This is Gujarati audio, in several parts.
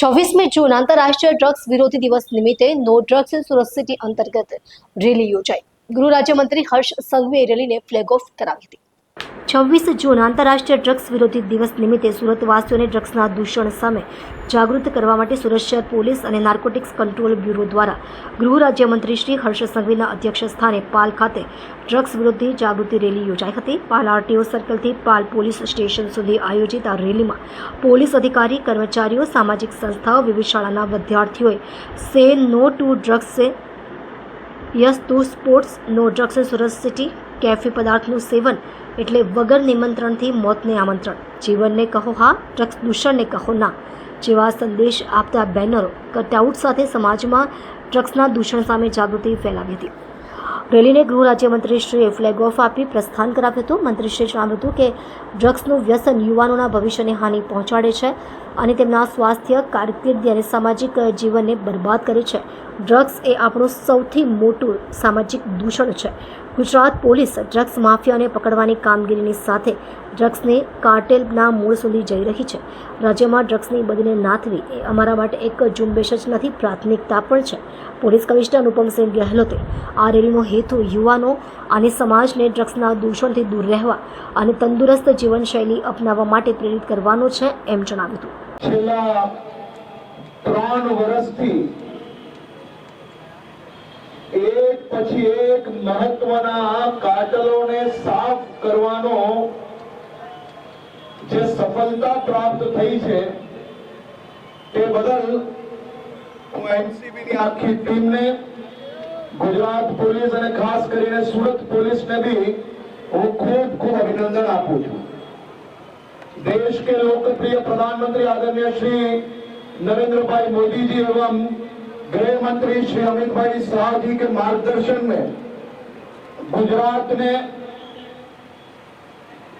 છવ્વીસમી જૂન આંતરરાષ્ટ્રીય ડ્રગ્સ વિરોધી દિવસ નિમિત્તે નો ડ્રગ્સ ઇન અંતર્ગત રેલી યોજાઈ. ગૃહ રાજ્યમંત્રી હર્ષ સંઘવીએ રેલીને ફ્લેગ ઓફ કરાવી હતી. છવ્વીસ જૂન આંતરરાષ્ટ્રીય ડ્રગ્સ વિરોધી દિવસ નિમિત્તે સુરતવાસીઓને ડ્રગ્સના દૂષણ સામે જાગૃત કરવા માટે સુરત શહેર પોલીસ અને નાર્કોટિક્સ કંટ્રોલ બ્યુરો દ્વારા ગૃહ રાજ્યમંત્રી શ્રી હર્ષ સંઘવીના અધ્યક્ષ સ્થાને પાલ ખાતે ડ્રગ્સ વિરોધી જાગૃતિ રેલી યોજાઈ હતી. પાલ આરટીઓ સર્કલથી પાલ પોલીસ સ્ટેશન સુધી આયોજિત આ રેલીમાં પોલીસ અધિકારી, કર્મચારીઓ, સામાજિક સંસ્થાઓ, વિવિધ શાળાના વિદ્યાર્થીઓએ say no to drugs yes to sports, no drugs and Surat city, cafe પદાર્થનું સેવન, એટલે વગર નિમંત્રણથી મોતને આમંત્રણ. જીવનને કહો હા, ડ્રગ્સ દૂષણને કહો ના. જેવા સંદેશ આપતા બેનરો કટઆઉટ સાથે સમાજમાં ડ્રગ્સના દૂષણ સામે જાગૃતિ ફેલાવી હતી. રેલીને ગૃહ રાજ્યમંત્રીશ્રીએ ફ્લેગ ઓફ આપી પ્રસ્થાન કરાવ્યું હતું. મંત્રીશ્રીએ જણાવ્યું હતું કે ડ્રગ્સનું વ્યસન યુવાનોના ભવિષ્યને હાનિ પહોંચાડે છે. અને તેમના સ્વાસ્થ્ય, કારકિર્દી અને સામાજિક જીવનને બરબાદ કરે છે. ડ્રગ્સ એ આપણું સૌથી મોટું સામાજિક દૂષણ છે. ગુજરાત પોલીસ ડ્રગ્સ માફિયાને પકડવાની કામગીરીની સાથે ડ્રગ્સને કાર્ટેલના મૂળ સુધી જઈ રહી છે. રાજ્યમાં ડ્રગ્સની બદને નાથવી એ અમારા માટે એક ઝુંબેશ જ નથી, પ્રાથમિકતા પણ છે. પોલીસ કમિશનર અનુપમસિંહ ગેહલોતે આ રેલીનો હેતુ યુવાનો અને સમાજને ડ્રગ્સના દૂષણથી દૂર રહેવા અને તંદુરસ્ત જીવનશૈલી અપનાવવા માટે પ્રેરિત કરવાનો છે એમ જણાવ્યું હતું. છેલ્લા ત્રણ વર્ષથી એક પછી એક મહત્વના કાટલોને સાફ કરવાનો જે સફળતા પ્રાપ્ત થઈ છે તે બદલ હું એનસીબીની આખી ટીમને ગુજરાત પોલીસ અને ખાસ કરીને સુરત પોલીસને બી હું ખૂબ ખૂબ અભિનંદન આપું છું. देश के लोकप्रिय प्रधानमंत्री आदरणीय श्री नरेंद्र भाई मोदी जी एवं गृह मंत्री श्री अमित भाई शाह जी के मार्गदर्शन में गुजरात ने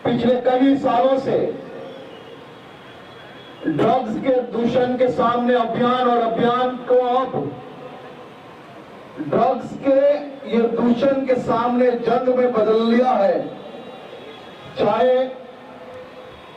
पिछले कई सालों से ड्रग्स के दूषण के सामने अभियान और अभियान को अब ड्रग्स के ये दूषण के सामने जंग में बदल लिया है। चाहे